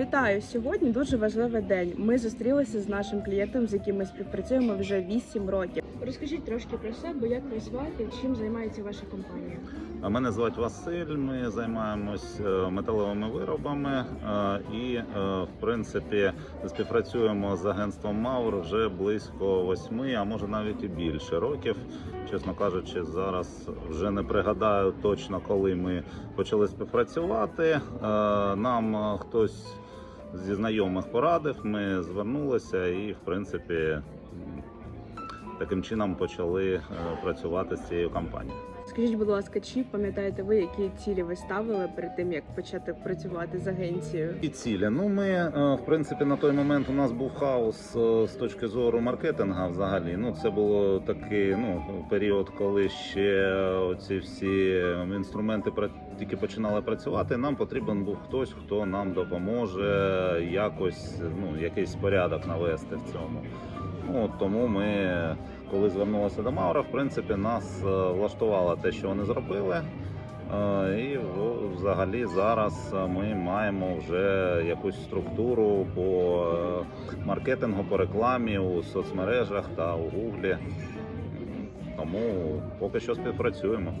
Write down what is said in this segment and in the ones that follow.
Вітаю! Сьогодні дуже важливий день. Ми зустрілися з нашим клієнтом, з яким ми співпрацюємо вже 8 років. Розкажіть трошки про себе, як ви звати, чим займається ваша компанія. Мене звати Василь. Ми займаємось е, металевими виробами е, і, е, в принципі, співпрацюємо з агентством Маур вже близько восьми, а може навіть і більше років. Чесно кажучи, зараз вже не пригадаю точно, коли ми почали співпрацювати. Нам хтось зі знайомих порадив. Ми звернулися і, в принципі, таким чином почали е, працювати з цією компанією. Скажіть, будь ласка, чи пам'ятаєте ви, які цілі ви ставили перед тим, як почати працювати з агенцією? І цілі. Ну, ми, е, в принципі, на той момент у нас був хаос е, з точки зору маркетинга взагалі. Ну, це було такий ну, період, коли ще ці всі інструменти тільки починали працювати. Нам потрібен був хтось, хто нам допоможе якось ну, якийсь порядок навести в цьому. Ну, тому ми, коли звернулися до Маура, в принципі, нас е, влаштувало те, що вони зробили. Е, І взагалі зараз ми маємо вже якусь структуру по е, маркетингу, по рекламі у соцмережах та у Гуглі. Тому поки що співпрацюємо.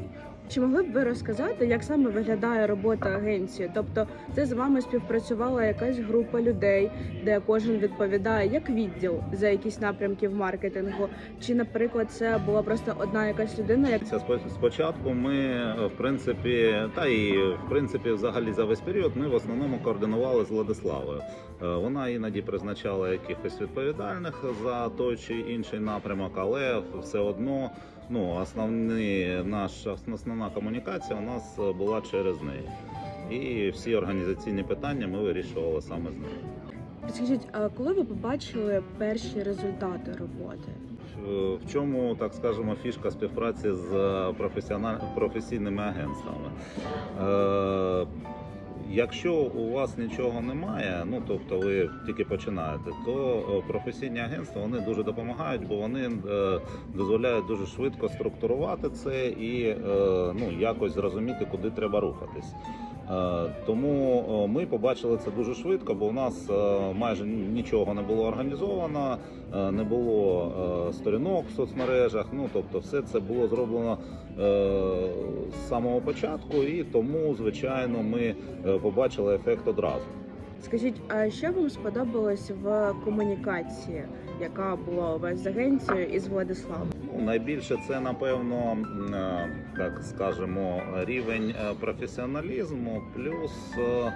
Чи могли б ви розказати, як саме виглядає робота агенції? Тобто, це з вами співпрацювала якась група людей, де кожен відповідає як відділ за якісь напрямки в маркетингу? Чи, наприклад, це була просто одна якась людина, як Це спо- спочатку ми, в принципі, та і в принципі, взагалі за весь період ми в основному координували з Владиславою. Е, Вона іноді призначала якихось відповідальних за той чи інший напрямок, але все одно ну, основний наш основна комунікація у нас е, була через неї. І всі організаційні питання ми вирішували саме з нею. Скажіть, а коли ви побачили перші результати роботи? В- В чому, так скажемо, фішка співпраці з професіональ... професійними агентствами? Якщо у вас нічого немає, ну тобто ви тільки починаєте, то е, професійні агентства вони дуже допомагають, бо вони е, дозволяють дуже швидко структурувати це і е, ну якось зрозуміти, куди треба рухатись. Е, Тому е, ми побачили це дуже швидко, бо у нас е, майже нічого не було організовано, не було сторінок в соцмережах. Ну тобто, все це було зроблено з самого початку, і тому, звичайно, ми побачили ефект одразу. Скажіть, а що вам сподобалось в комунікації, яка була у вас з агенцією і з Владиславом? Найбільше це напевно, е, так скажемо, рівень е, професіоналізму, плюс е,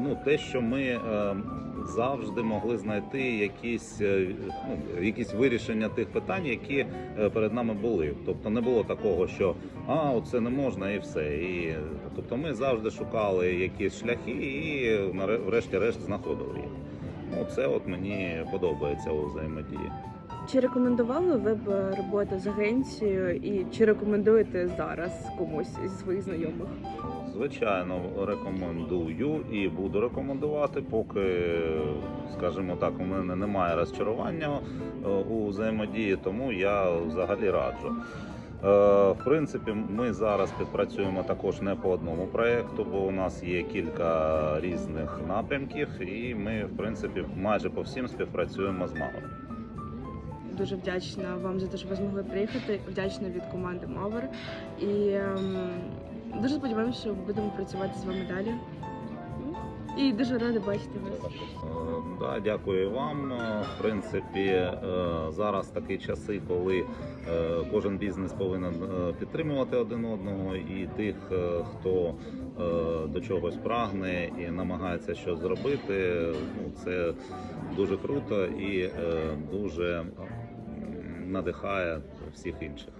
ну, те, що ми завжди могли знайти якісь, ну, якісь вирішення тих питань, які перед нами були. Тобто не було такого, що а оце не можна і все. І, тобто ми завжди шукали якісь шляхи і врешті-решт знаходили їх. Ну, це от мені подобається у взаємодії. Чи рекомендували ви б роботу з агенцією, і чи рекомендуєте зараз комусь зі своїх знайомих? Звичайно, рекомендую і буду рекомендувати, поки, скажімо так, у мене немає розчарування е, у взаємодії, тому я взагалі раджу. Е, В принципі, ми зараз співпрацюємо також не по одному проєкту, бо у нас є кілька різних напрямків, і ми, в принципі, майже по всім співпрацюємо з мамою. Дуже вдячна вам за те, що ви змогли приїхати. Вдячна від команди Мавер. І ем, дуже сподіваємося, що будемо працювати з вами далі. І дуже рада бачити вас. Е, Да, дякую вам. Е, В принципі, е, зараз такі часи, коли кожен бізнес повинен підтримувати один одного, і тих, хто до чогось прагне і намагається щось зробити. Ну, це дуже круто і дуже надихає всіх інших.